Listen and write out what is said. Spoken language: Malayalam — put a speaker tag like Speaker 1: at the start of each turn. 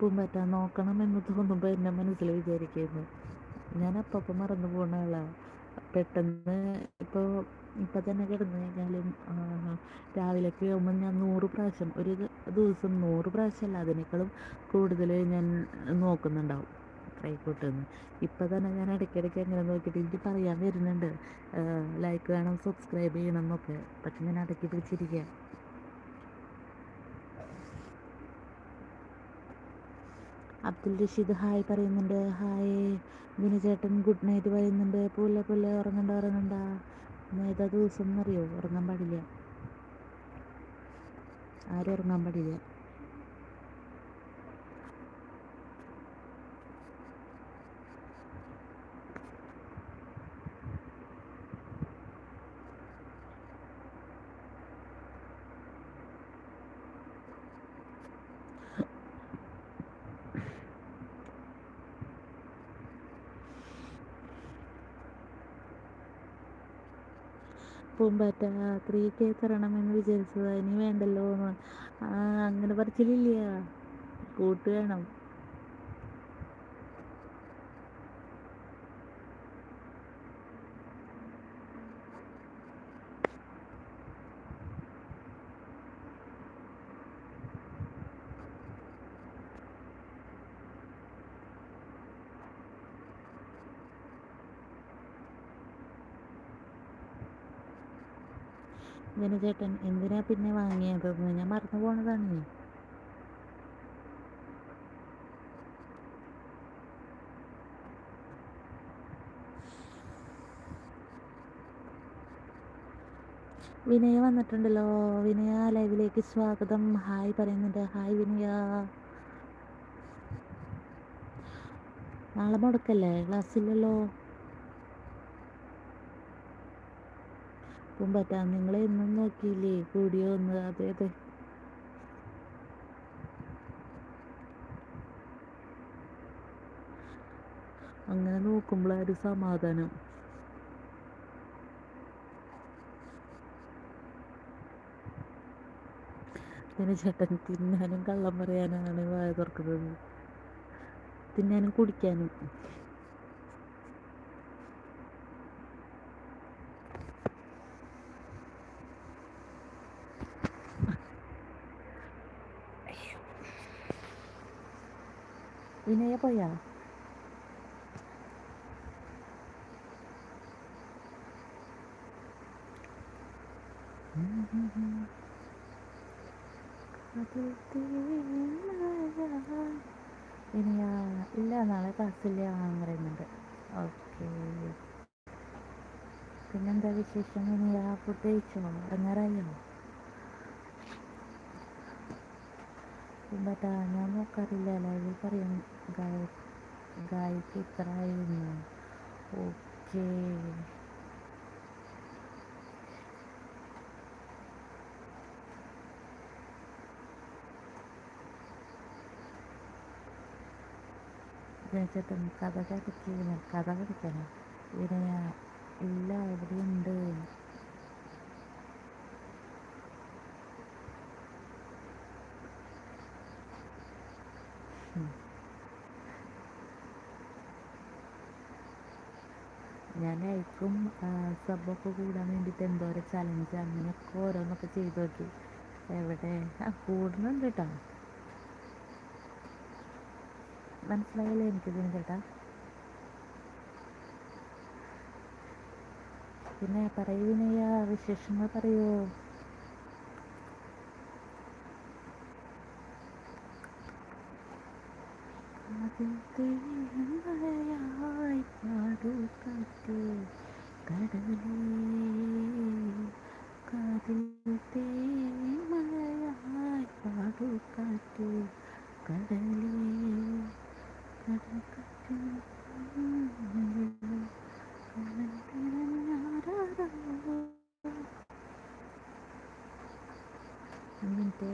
Speaker 1: പൂമ്പറ്റ നോക്കണമെന്ന് തോന്നുമ്പോൾ എന്റെ മനസ്സിൽ വിചാരിക്കുന്നു ഞാൻ അപ്പം മറന്നു പോണ ആളാണ് പെട്ടെന്ന് ഇപ്പോൾ ഇപ്പം തന്നെ കിടന്നു കഴിഞ്ഞാലും രാവിലേക്ക് ആകുമ്പോൾ ഞാൻ നൂറ് പ്രാവശ്യം ഒരു ദിവസം നൂറ് പ്രാവശ്യമല്ല അതിനേക്കാളും കൂടുതൽ ഞാൻ നോക്കുന്നുണ്ടാവും കൈക്കോട്ടെന്ന്. ഇപ്പം തന്നെ ഞാൻ ഇടയ്ക്കിടയ്ക്ക് അങ്ങനെ നോക്കിയിട്ട് എനിക്ക് പറയാൻ വരുന്നുണ്ട്. ലൈക്ക് വേണം സബ്സ്ക്രൈബ് ചെയ്യണം എന്നൊക്കെ. പക്ഷെ ഞാൻ അടക്കി പിടിച്ചിരിക്കുക അബ്ദുൽ റഷീദ് ഹായ് പറയുന്നുണ്ട്. ഹായ്. വിനു ചേട്ടൻ ഗുഡ് നൈറ്റ് പറയുന്നുണ്ട്. പുല്ല പുല്ല ഉറങ്ങണ്ട ഉറങ്ങണ്ട. ഏതാ ദിവസം എന്നറിയോ ഉറങ്ങാൻ പാടില്ല. ആരും ഉറങ്ങാൻ പാടില്ല. പൂമ്പാറ്റ ത്രീ കെ എന്ന് വിചാരിച്ചതാ. ഇനി വേണ്ടല്ലോ എന്ന് അങ്ങനെ പറച്ചിലില്ല കൂട്ട് വേണം. വിനു ചേട്ടൻ എന്തിനാ പിന്നെ വാങ്ങിയതെന്ന് ഞാൻ മറന്നു പോണതാണ്. വിനയ വന്നിട്ടുണ്ടല്ലോ. വിനയ ലൈവിലേക്ക് സ്വാഗതം. ഹായ് പറയുന്നുണ്ട്. ഹായ് വിനയ. നാളെ മുടക്കല്ലേ? ക്ലാസ്സില്ലല്ലോ. പൂമ്പറ്റ നിങ്ങൾ എന്നും നോക്കിയില്ലേ? കൂടിയോ ഒന്ന്? അതെ അതെ. അങ്ങനെ നോക്കുമ്പോഴൊരു സമാധാനം. പിന്നെ ചേട്ടൻ തിന്നാനും കള്ളം പറയാനാണ് വായ തുറക്കുന്നത്. തിന്നാനും കുടിക്കാനും. വിനയ പോയാ? വിനയ ഇല്ല നാളെ ക്ലാസ്സില്ല എന്ന് പറയുന്നുണ്ട് ഓക്കെ പിന്നെന്താ വിശേഷം? വിനയ ഫുഡ് കഴിച്ചോ? ഇറങ്ങാറായോ? ബട്ടാ ഞാൻ നോക്കാറില്ല. ലൈവ് പറയും. ഗായ ഗായിക്ക് ഇത്ര ആയിരുന്നു ഓക്കെ. ചേട്ടൻ കഥ കടിക്കുന്ന കഥ കടിക്കണം ഇവിടെ ഇല്ല എവിടെയുണ്ട് ഞാൻ ലൈക്കും സബൊക്കെ കൂടാൻ വേണ്ടിയിട്ട് എന്തോരം ചലഞ്ച് അങ്ങനെയൊക്കെ ഓരോന്നൊക്കെ ചെയ്ത് നോക്കി. എവിടെ? ആ കൂടുന്നുണ്ട് കേട്ടോ മനസ്സിലായില്ലേ എനിക്കിതിന് ചേട്ടാ? പിന്നെ പറയൂ വിനയ വിശേഷങ്ങൾ പറയൂ. മഴയായി പാടൂ കാറ്റ് കടലേ കാതിൽ മഴയായി പാടൂ കാറ്റ് കടലേ കടൽ കാറ്റ് മിനിറ്റ്